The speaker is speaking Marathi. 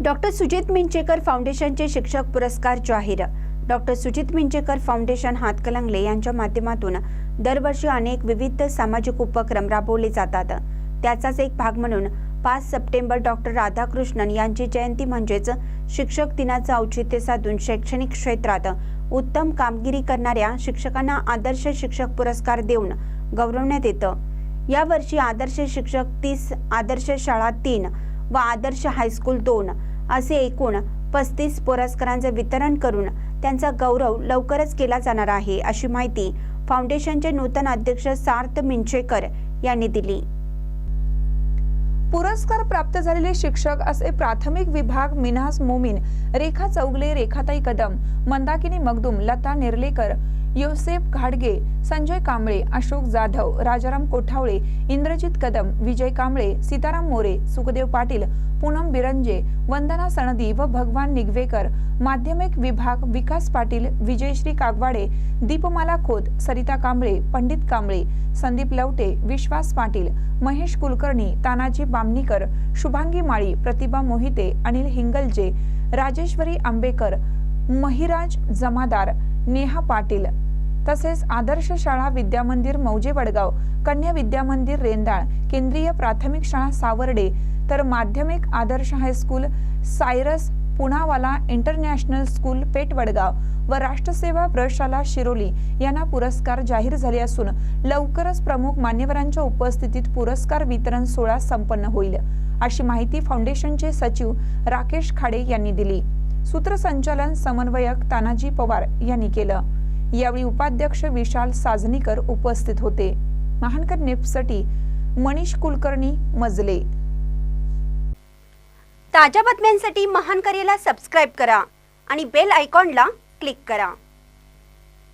डॉक्टर सुजित मिंचेकर फाउंडेशनचे शिक्षक पुरस्कार जाहीर. डॉक्टर सुजित मिंचेकर फाउंडेशन हातकलंगले यांच्या माध्यमातून दरवर्षी अनेक विविध सामाजिक उपक्रम राबवले जातात. त्याचाच एक भाग म्हणून पाच सप्टेंबर डॉक्टर राधाकृष्णन यांची जयंती म्हणजेच शिक्षक दिनाचं औचित्य साधून शैक्षणिक क्षेत्रात उत्तम कामगिरी करणाऱ्या शिक्षकांना आदर्श शिक्षक पुरस्कार देऊन गौरवण्यात येतं. यावर्षी आदर्श शिक्षक तीस आदर्श शाळा तीन व आदर्श हायस्कूल दोन असे एकूण पस्तीस पुरस्कारांचे वितरण करून त्यांचा गौरव लवकरच केला जाणार आहे अशी माहिती फाउंडेशनचे नूतन अध्यक्ष सार्थ मिंचेकर यांनी दिली. पुरस्कार प्राप्त झालेले शिक्षक असे प्राथमिक विभाग मिनास मोमीन रेखा चौगले रेखाताई कदम मंदाकिनी मगदुम लता नेर्लेकर योसेफ घाडगे संजय कांबळे अशोक जाधव राजाराम कोठावळे इंद्रजित कदम विजय कांबळे सीताराम मोरे सुखदेव पाटील पूनम बिरंजे वंदना सणदी व भगवान निगवेकर माध्यमिक विभाग विकास पाटील विजयश्री कागवाडे दीपमाला खोत सरिता कांबळे पंडित कांबळे संदीप लवटे विश्वास पाटील महेश कुलकर्णी तानाजी बामणीकर शुभांगी माळी प्रतिभा मोहिते अनिल हिंगलजे राजेश्वरी आंबेकर महिराज जमादार नेहा पाटील. तसेच आदर्श शाळा विद्यामंदिर मौजे वडगाव कन्या विद्यामंदिर रेंदाळ केंद्रीय प्राथमिक शाळा सावर्डे तर माध्यमिक आदर्श high school Cyrus Poonawalla international school Peth Vadgaon व राष्ट्रसेवा प्रशाला शिरोली यांना पुरस्कार जाहीर झाले असून लवकरच प्रमुख मान्यवरांच्या उपस्थितीत पुरस्कार वितरण सोहळा संपन्न होईल अशी माहिती फाउंडेशनचे सचिव राकेश खाडे यांनी दिली. सूत्रसंचालन समन्वयक तानाजी पवार यांनी केलं. यावेळी उपाध्यक्ष विशाल साजनीकर उपस्थित होते. महानकर नेपसाठी मनीष कुलकर्णी मजले. ताज्या बातम्यांसाठी महानकरेला सबस्क्राईब करा आणि बेल आयकॉनला क्लिक करा.